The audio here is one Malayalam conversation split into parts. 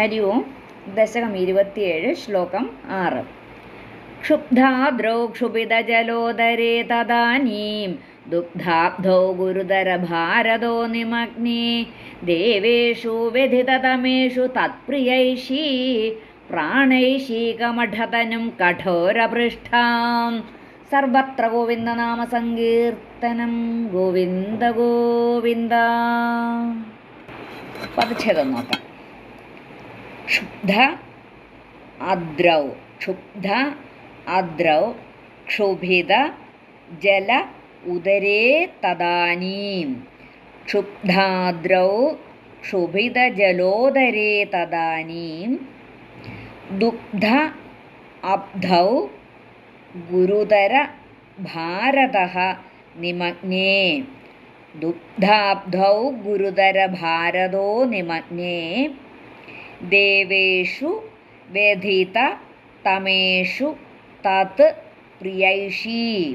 ഹരി ഓം ദശകം ഇരുപത്തിയേഴ് ശ്ലോകം ആറ്। ക്ഷുബ്ധാദ്രൗ ക്ഷുഭിതജലോദരേ തദാനീം। ദുഗ്ധാബ്ധൗ ഗുരുതരഭാരതോ നിമഗ്നേ। ദേവേഷു വ്യഥിതതമേഷു തത്പ്രിയൈഷീ। പ്രാണൈഷീകമഠതനും കഠോരപൃഷ്ഠാം। സർവത്ര ഗോവിന്ദനാമ സങ്കീർത്തനം ഗോവിന്ദ ഗോവിന്ദ। പദച്ഛേദം നോക്കാം. ക്ഷുബ്ധ അദ്രൗ ക്ഷുബ്ധ അദ്രൗ ക്ഷുഭിത ജല ഉദരേ തദാനീം ക്ഷുബ്ധാദ്രൗ ക്ഷുഭിതജലോദരേ തദാനീം ദുഗ്ധ അബ്ധൗ ഗുരുതര ഭാരത നിമഗ്നേ ദുഗ്ധാബ്ധൗ ഗുരുതര ഭാരതോ നിമഗ്നേ ദേവേഷു വ്യഥിത തമേഷു തത് പ്രിയൈഷീ.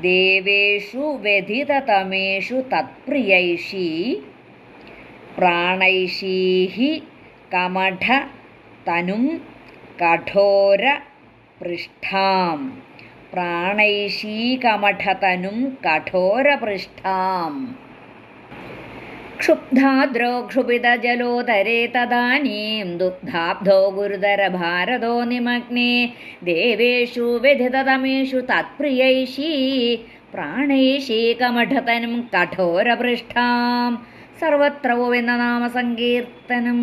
ദേവേഷു വ്യഥിതതമേഷു തത്പ്രിയൈഷീ പ്രാണൈഷീഹി കമഠ തനും കഠോര പൃഷ്ഠാം. പ്രാണൈഷീകമഠതനും കഠോരപൃഷ്ഠാം क्षुब्धाद्रो क्षुभितजलोदरे तदानीं दुग्धाब्धो गुरुतरभारतो निमग्ने देवेषु व्यथिततमेषु तत्प्रियैषी प्राणैषीकमठतनं कठोरपृष्ठां സർവത്ര ഗോവിന്ദനാമ സങ്കീർത്തനം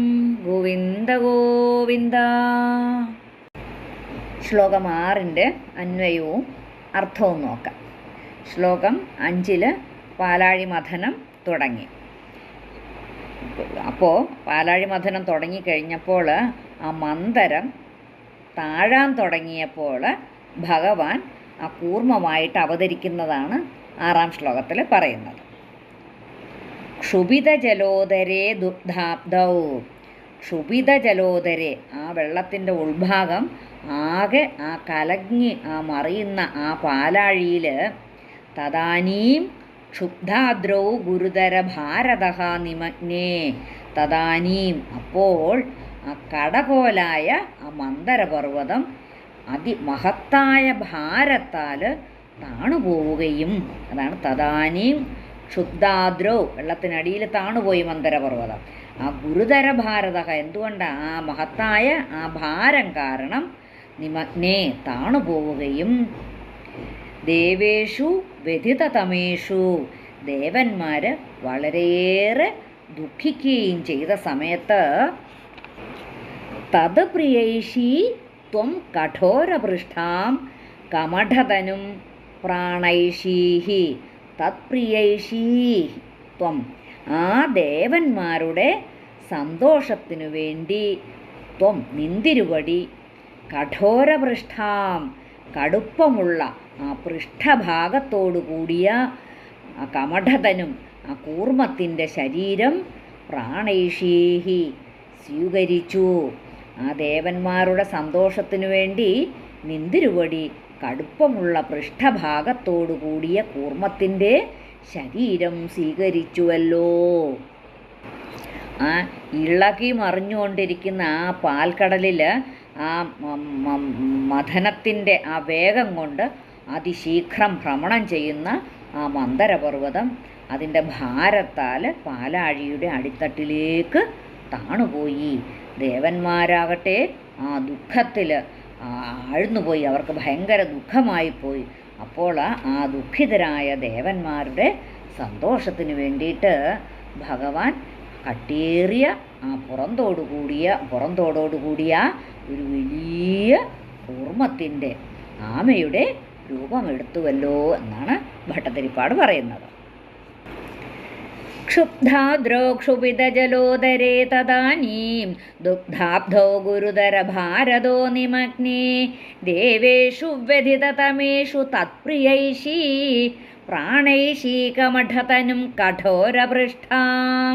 ഗോവിന്ദ ഗോവിന്ദ ശ്ലോകം ആറിൻ്റെ അന്വയവും അർത്ഥവും നോക്കാം ശ്ലോകം അഞ്ചിൽ പാലാഴി മഥനം തുടങ്ങി അപ്പോൾ പാലാഴി മഥനം തുടങ്ങിക്കഴിഞ്ഞപ്പോൾ ആ മന്ദരം താഴാൻ തുടങ്ങിയപ്പോൾ ഭഗവാൻ ആ കൂർമ്മമായിട്ട് അവതരിക്കുന്നതാണ് ആറാം ശ്ലോകത്തിൽ പറയുന്നത്. ക്ഷുഭിത ജലോദരേ ദുഗ്ധാബ്ദൗ ക്ഷുഭിത ജലോദരെ ആ വെള്ളത്തിന്റെ ഉൾഭാഗം ആകെ ആ കലങ്ങി ആ മറിയുന്ന ആ പാലാഴിയിൽ തദാനീം ക്ഷുബ്ധാദ്രൗ ഗുരുതര ഭാരത നിമഗ്നേ. തദാനീം അപ്പോൾ ആ കടകോലായ ആ മന്ദരപർവതം അതിമഹത്തായ ഭാരത്താൽ താണുപോവുകയും അതാണ് തദാനീം ക്ഷുബ്ധാദ്രോ വെള്ളത്തിനടിയിൽ താണുപോയി മന്ദരപർവതം. ആ ഗുരുതര ഭാരത എന്തുകൊണ്ടാണ് ആ മഹത്തായ ആ ഭാരം കാരണം നിമഗ്നേ താണുപോവുകയും ദേവേഷു വ്യഥിതതമേഷു ദേവന്മാർ വളരെയേറെ ദുഃഖിക്കുകയും ചെയ്ത സമയത്ത് തത് പ്രിയൈഷി ത്വം കഠോരപൃഷ്ഠാം കമഠതനും പ്രാണൈഷീഹി. തത്പ്രിയൈഷീ ത്വം. ആ ദേവന്മാരുടെ സന്തോഷത്തിനു വേണ്ടി ത്വം നിന്തിരുവടി കഠോരപൃഷ്ഠാം കടുപ്പമുള്ള ആ പൃഷ്ഠഭാഗത്തോടു കൂടിയ ആ കമഠതനും ആ കൂർമ്മത്തിന്റെ ശരീരം പ്രാണേഷേഹി സ്വീകരിച്ചു. ആ ദേവന്മാരുടെ സന്തോഷത്തിനു വേണ്ടി നിന്തിരുവടി കടുപ്പമുള്ള പൃഷ്ഠഭാഗത്തോടു കൂടിയ കൂർമ്മത്തിന്റെ ശരീരം സ്വീകരിച്ചുവല്ലോ. ആ ഇളകി മറിഞ്ഞുകൊണ്ടിരിക്കുന്ന ആ പാൽക്കടലിൽ ആ മഥനത്തിന്റെ ആ വേഗം കൊണ്ട് അതിശീഘ്രം ഭ്രമണം ചെയ്യുന്ന ആ മന്ദരപർവതം അതിന്റെ ഭാരത്താൽ പാലാഴിയുടെ അടിത്തട്ടിലേക്ക് താണുപോയി. ദേവന്മാരാകട്ടെ ആ ദുഃഖത്തിൽ ആഴ്ന്നുപോയി. അവർക്ക് ഭയങ്കര ദുഃഖമായിപ്പോയി. അപ്പോൾ ആ ദുഃഖിതരായ ദേവന്മാരുടെ സന്തോഷത്തിന് വേണ്ടിയിട്ട് ഭഗവാൻ കട്ടിയേറിയ ആ പുറന്തോടു കൂടിയ പുറന്തോടോടു കൂടിയ ഒരു വലിയ കൂർമ്മത്തിൻ്റെ ആമയുടെ രൂപമെടുത്തുവല്ലോ എന്നാണ് ഭട്ടതിരിപ്പാട് പറയുന്നത് क्षुब्धाद्रौ क्षुभितजलोदरे तदानीं दुग्धाब्धौ गुरुतरभारदो निमग्ने देवेषु व्यथिततमेषु तत्प्रियैषी प्राणैषीकमठतनुं कठोरपृष्ठां